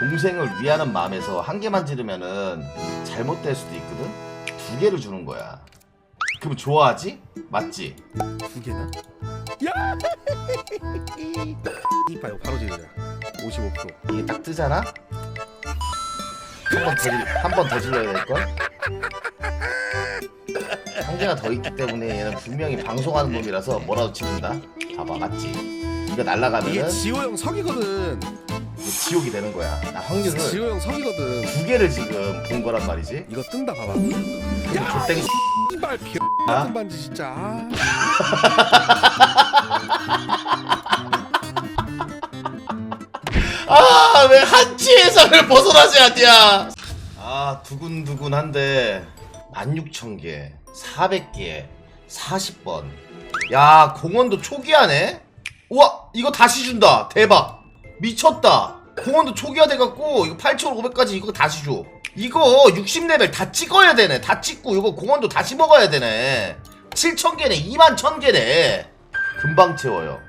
동생을 위하는 마음에서 한 개만 지르면은 잘못될 수도 있거든. 두 개를 주는 거야. 그럼 좋아하지? 맞지? 두 개나? 야! 이봐요 바로 지르자 55% 이게 딱 뜨잖아? 한번 더, 질- 한번 더 질러야 될걸? 상대가 더 있기 때문에 얘는 분명히 방송하는 놈이라서 뭐라도 지른다? 봐봐 맞지? 이거 이게 날라가면은 지호 형 석이거든 이게 지옥이 되는 거야 나 확률을 지호 형 석이거든 두 개를 지금 본 거란 말이지 이거 뜬다 봐봐 족땡이 이발 비 아? 같은 반지 진짜 아. 아, 왜 한치에서를 벗어나지 않냐? 아, 두근두근한데 16,000개, 400개, 40번. 야, 공원도 초기화네? 우와, 이거 다시 준다. 대박. 미쳤다. 공원도 초기화 돼갖고 이거 8,500까지 이거 다시 줘. 이거 60레벨 다 찍어야 되네. 다 찍고 이거 공원도 다시 먹어야 되네. 7,000개네. 2만 1,000개네. 금방 채워요.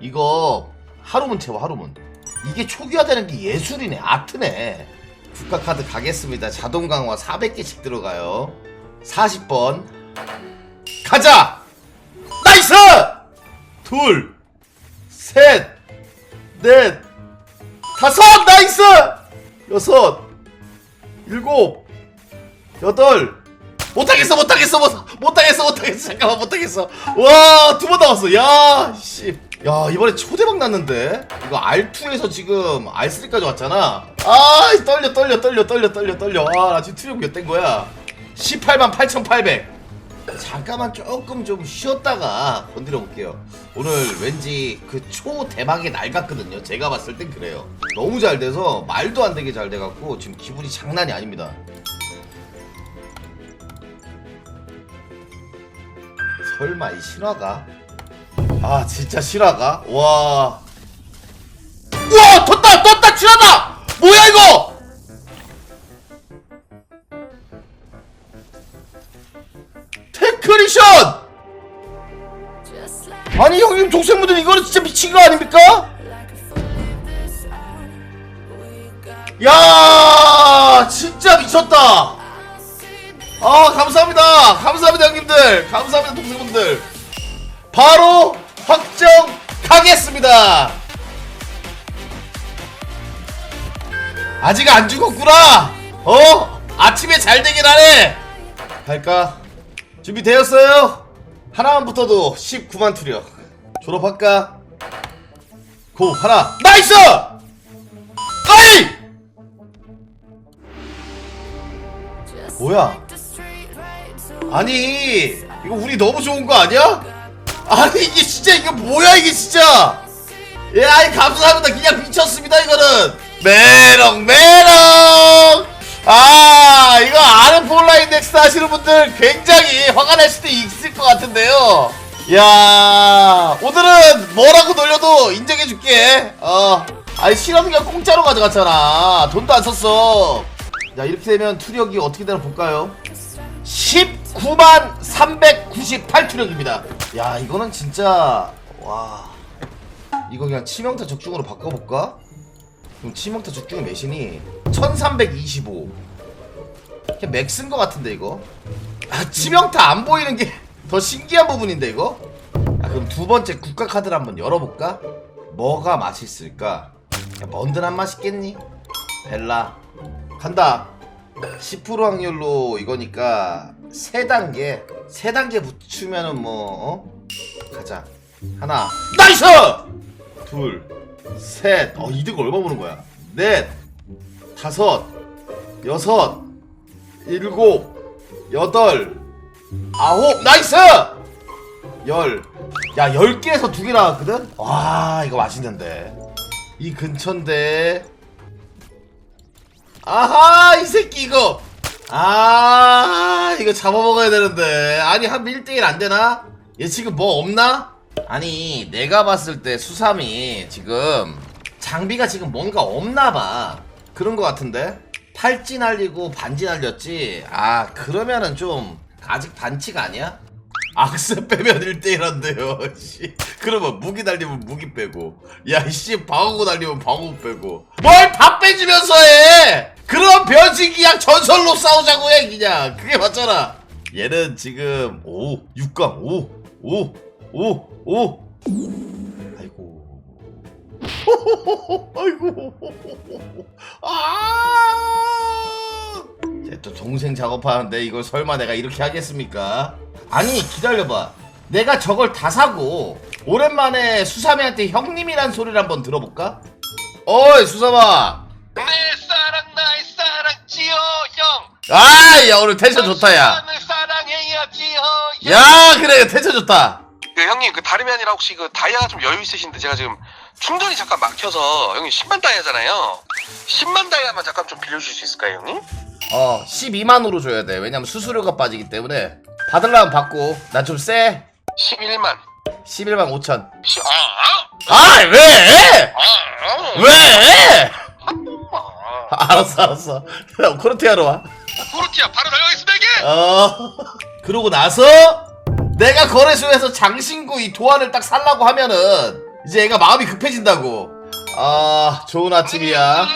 이거 하루면 채워 하루면. 이게 초기화되는 게 예술이네 아트네 국가카드 가겠습니다 자동 강화 400개씩 들어가요 40번 가자 나이스 둘셋넷 다섯 나이스! 여섯 일곱 여덟. 못하겠어 못하겠어 못, 못하겠어 못하겠어. 잠깐만 못하겠어. 와 두 번 나왔어. 야씨. 야 이번에 초대박 났는데? 이거 R2에서 지금 R3까지 왔잖아. 아 떨려 떨려 떨려 떨려 떨려. 떨려 아나 지금 투력 몇된 거야? 18만 8,800 잠깐만 조금 좀 쉬었다가 건드려 볼게요 오늘 왠지 그 초대박의 날 같거든요 제가 봤을 땐 그래요 너무 잘 돼서 말도 안 되게 잘 돼갖고 지금 기분이 장난이 아닙니다 설마 이 신화가? 아 진짜 실화가? 와. 우와 떴다 떴다 실화다! 뭐야 이거? 테크리션! 아니 형님 동생분들 이거는 진짜 미친 거 아닙니까? 야 진짜 미쳤다. 아 감사합니다. 감사합니다 형님들. 감사합니다 동생분들. 바로 확정 가겠습니다. 아직 안 죽었구나. 어? 아침에 잘 되긴 하네. 갈까 준비되었어요? 하나만 붙어도 19만 투력 졸업할까? 고 하나. 나이스! 아이! 뭐야? 아니 이거 우리 너무 좋은 거 아니야? 아니 이게 진짜 이게 뭐야 이게 진짜? 예 아이 감사합니다. 그냥 미쳤습니다 이거는. 메롱 메롱 아 이거 아는 넥스트 하시는 분들 굉장히 화가 날 수도 있을 것 같은데요. 야 오늘은 뭐라고 놀려도 인정해줄게. 어 아니 실험이가 공짜로 가져갔잖아. 돈도 안 썼어. 자 이렇게 되면 투력이 어떻게 되나 볼까요? 19만 398 투력입니다. 야 이거는 진짜 와. 이거 그냥 치명타 적중으로 바꿔볼까? 그럼 치명타 적중의 매신이 1325 그냥 맥스인 것 같은데 이거 아 치명타 안 보이는 게 더 신기한 부분인데 이거 아 그럼 두 번째 국가 카드를 한번 열어볼까? 뭐가 맛있을까? 야, 먼든한 맛있겠니? 벨라 간다 10% 확률로 이거니까 세 단계 세 단계 붙이면은 뭐 어? 가자 하나 나이스 둘셋어 이득 얼마 보는 거야 넷 다섯 여섯 일곱 여덟 아홉. 나이스! 열야 10개에서 두 개 나왔거든? 와 이거 맛있는데. 이 근처인데. 아하 이 새끼 이거. 아 이거 잡아먹어야 되는데. 아니 한 1대1 안 되나? 얘 지금 뭐 없나? 아니 내가 봤을 때 수삼이 지금 장비가 지금 뭔가 없나 봐. 그런 거 같은데 팔찌 날리고 반지 날렸지? 아 그러면은 좀 아직 반치가 아니야? 악세 빼면 1대1한데요 씨. 그러면 무기 달리면 무기 빼고. 야씨 방어구 달리면 방어구 빼고. 뭘 다 빼주면서 해! 그럼 변신기약 전설로 싸우자고 해 그냥. 그게 맞잖아. 얘는 지금 5 6강 5 5 5 5 아이고 아이고. 아! 이제 또 동생 작업하는데 이걸 설마 내가 이렇게 하겠습니까? 아니 기다려봐. 내가 저걸 다 사고 오랜만에 수삼이한테 형님이란 소리를 한번 들어볼까? 어이 수삼아 내 사랑 나의 사랑지요 형. 아 야 오늘 텐션 좋다 야. 당신만을 사랑해야지요 형. 야 그래 텐션 좋다. 그 형님 그 다름이 아니라 혹시 그 다이아가 좀 여유 있으신데 제가 지금 충전이 잠깐 막혀서 형님 10만 다이아잖아요. 10만 다이아만 잠깐 좀 빌려줄 수 있을까요 형님? 어 12만으로 줘야 돼. 왜냐면 수수료가 빠지기 때문에. 받으려면 받고. 나 좀쎄. 11만. 11만 5천. 시, 아, 아? 왜? 아, 아, 왜? 한 번만 알았어 알았어. 코르티아로 와. 코르티아 바로 달려가겠습니다 이게 어. 그러고 나서 내가 거래소에서 장신구 이 도안을 딱 살라고 하면은 이제 얘가 마음이 급해진다고. 아 좋은 내 아침이야.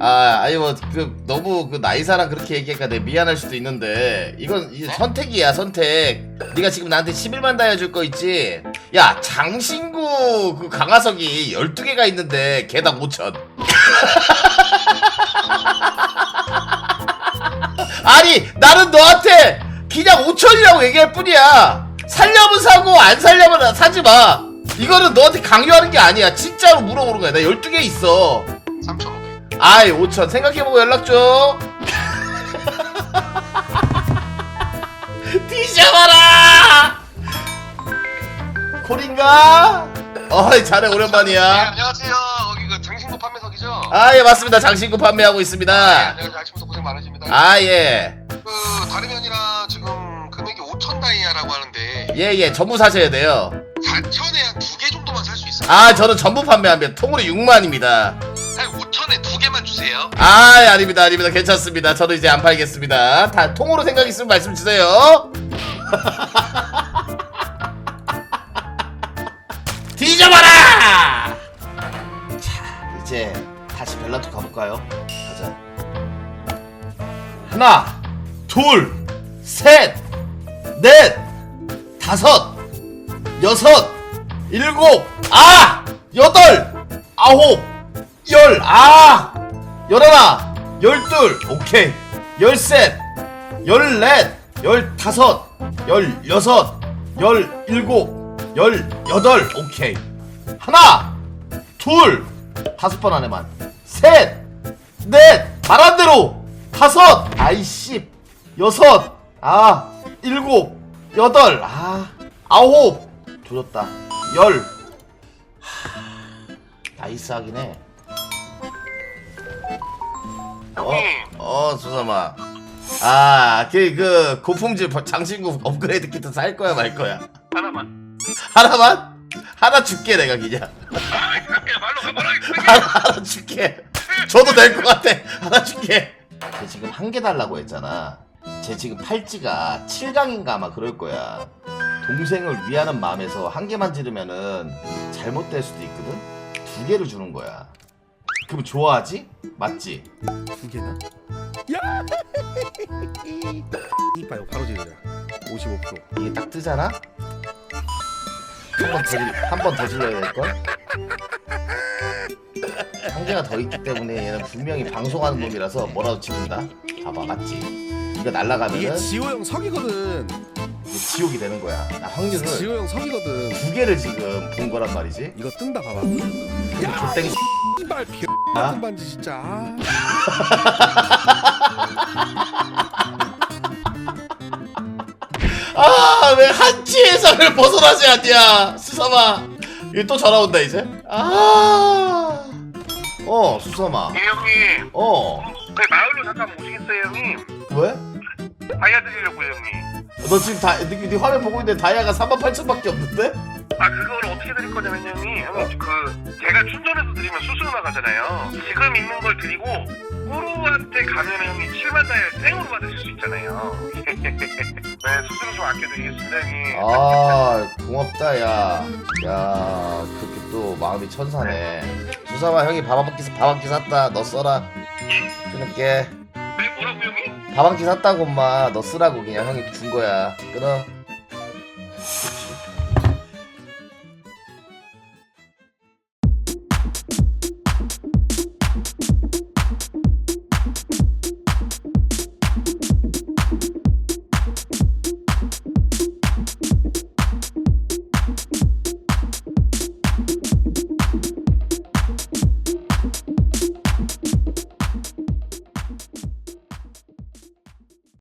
아 아니 뭐그 너무 그 나이사랑 그렇게 얘기하니까 내 미안할 수도 있는데. 이건 이제 선택이야 선택. 네가 지금 나한테 11만 다이아 줄거 있지? 야 장신구 그 강화석이 12개가 있는데 개당 5천. 아니 나는 너한테 그냥 5천이라고 얘기할 뿐이야 살려면 사고 안 살려면 사지 마. 이거는 너한테 강요하는 게 아니야. 진짜로 물어보는 거야. 나 12개 있어. 3,500 아이 5천. 생각해보고 연락 줘. 뒤져봐라! 콜인가? 어이 자네 네, 오랜만이야. 안녕하세요. 여기 그 장신구 판매석이죠? 아 예 맞습니다. 장신구 판매하고 네, 있습니다. 안녕하세요. 아침부터 고생 많으십니다. 아 예. 그 다름이 아니라 지금 금액이 5천 다이아라고 하는데 예예 전부 사셔야 돼요. 4천에 한 두 개 정도만 살 수 있어요? 아 저는 전부 판매합니다 통으로 6만입니다. 한 5천에 두 개만 주세요. 아 예, 아닙니다 아닙니다. 괜찮습니다. 저는 이제 안 팔겠습니다. 다 통으로 생각 있으면 말씀 주세요. 뒤져봐라! 자 이제 다시 벨라토 가볼까요? 가자. 하나 둘셋넷 다섯 여섯 일곱 아 여덟 아홉 열, 아! 열하나, 열둘, 오케이. 열셋, 열넷, 열다섯, 열여섯, 열일곱, 열여덟, 오케이. 하나, 둘, 다섯 번 안에만. 셋, 넷, 말한 대로. 다섯, 아이씨, 여섯, 아, 일곱, 여덟, 아, 아홉, 조졌다. 열. 하, 나이스 하긴 해. 어, 어, 수삼아. 아, 그, 그, 고품질 장신구 업그레이드 키트 살 거야, 말 거야? 하나만 하나만? 하나 줄게, 내가 그냥. 말로 하나, 하나 줄게. 줘도 될 것 같아. 하나 줄게. 쟤 지금 한 개 달라고 했잖아. 쟤 지금 팔찌가 7강인가 아마 그럴 거야. 동생을 위하는 마음에서 한 개만 지르면은 잘못될 수도 있거든? 두 개를 주는 거야. 그럼 좋아하지? 맞지? 두 개나? 야! 이봐요 바로 지르자 55% 이게 딱 뜨잖아? 한번 더, 질- 한번 더 질러야 될걸? 한 개가 더 있기 때문에 얘는 분명히 방송하는 놈이라서 뭐라도 지른다? 봐봐, 맞지? 이거 이게 날라가면은 지호 형 석이거든 이게 지옥이 되는 거야. 나 확률을 지호 형 석이거든 두 개를 지금 본 거란 말이지? 이거 뜬다 봐봐 야, 족땡 이발 비 아? 같은 반지 진짜 아. 아, 왜 한치에서를 벗어나지 않냐? 수삼아. 이거 또 전화 온다, 이제? 아. 어, 수삼아. 예 형님 어. 그 마을로 잠깐 오시겠어요 형님 왜? 다이아 드리려고요 형님 너 지금 다, 네, 네 화면 보고 있는데 다이아가 38,000밖에 없는데? 아 그거를 어떻게 드릴 거냐면 형님 형님 그 제가 충전해서 드리면 수수료 나가잖아요 지금 있는 걸 드리고 꾸루한테 가면 형님 7만 다이아 생으로 받으실 수 있잖아요 네 수수료 좀 아껴드리겠습니다 형님 아 고맙다 야. 야 그렇게 또 마음이 천사네. 주사마 형이 밥 한 끼, 밥 한 끼 샀다. 너 써라. 끊을게. 네 뭐라고 한끼 샀다고 엄마. 너 쓰라고 그냥 형이 준 거야. 끊어.